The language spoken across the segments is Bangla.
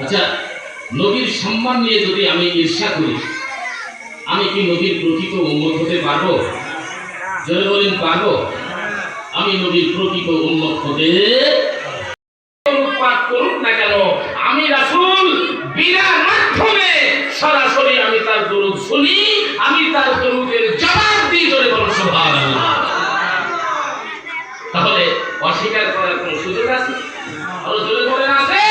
আচ্ছা নবীর সম্মান নিয়ে যদি আমি ঈর্ষা করি, আমি কি নবীর প্রকৃত উন্মত হতে পারব? জোরে বলেন, পারব? আমি নবীর প্রকৃত উন্মত হতে করুক না কেন, আমি রাসূল, বিনা মাধ্যমে সরাসরি আমি তার দরুদ শুনি, আমি তার দরুদের জবাব তাহলে অস্বীকার করার কোনো সুযোগ আছে? আরও জোরে বলেন, আছে।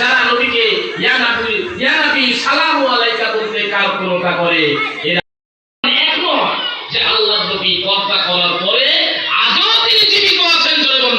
যারা নবীকে, ইয়া নবী ইয়া নবী, সালামু আলাইকা বলতে কার এরা যে আল্লাহ নবী কথা করার পরে